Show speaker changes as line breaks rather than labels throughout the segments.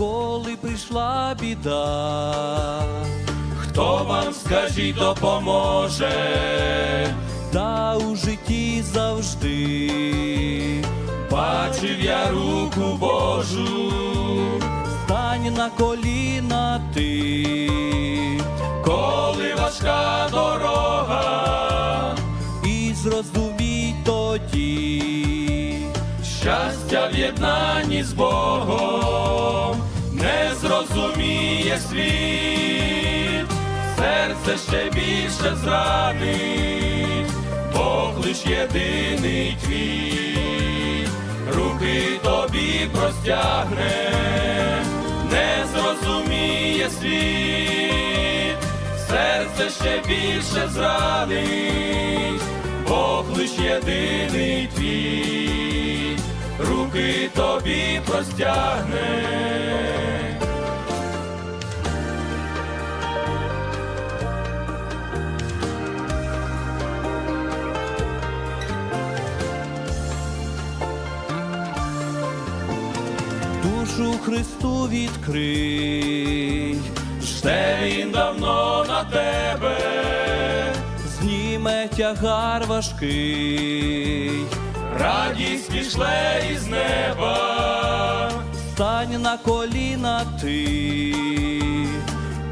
коли прийшла біда,
Хто вам скажіть допоможе?
та у житті завжди.
Бачив я руку Божу,
стань на коліна ти,
коли важка дорога,
і зрозумій тоді,
щастя в єднанні з Богом не зрозуміє світ, серце ще більше зранить, Бог лиш єдиний твій, руки тобі простягне, не зрозуміє світ, серце ще більше зранить, Бог лиш єдиний твій, руки тобі простягне.
Душу Христу відкрий,
Жде він давно на тебе,
зніме тягар важкий,
радість пішле із неба,
стань на коліна ти,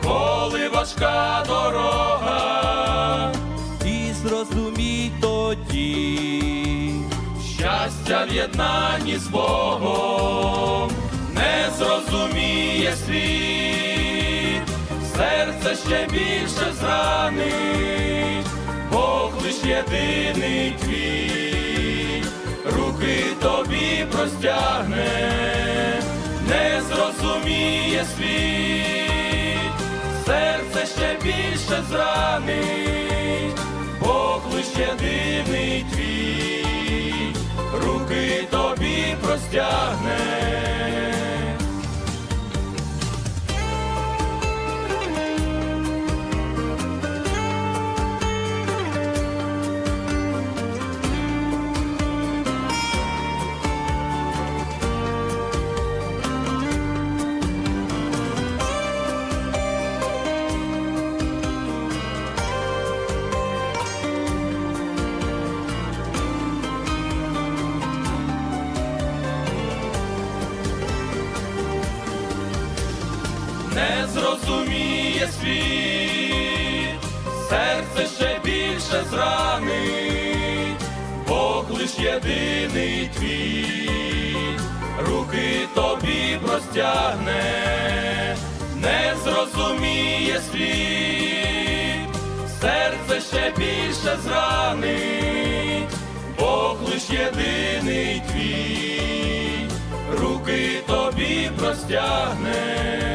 коли важка дорога,
і зрозумій тоді,
щастя в єднанні з Богом не зрозуміє світ, серце ще більше зранить, Бог лиш єдиний твій, руки тобі простягне, не зрозуміє світ, серце ще більше зранить, Бог лиш єдиний твій, руки тобі простягне. Не зрозуміє світ, серце ще більше зранить, Бог лиш єдиний твій, руки тобі простягне, не зрозуміє світ, серце ще більше зранить, Бог лиш єдиний твій, руки тобі простягне.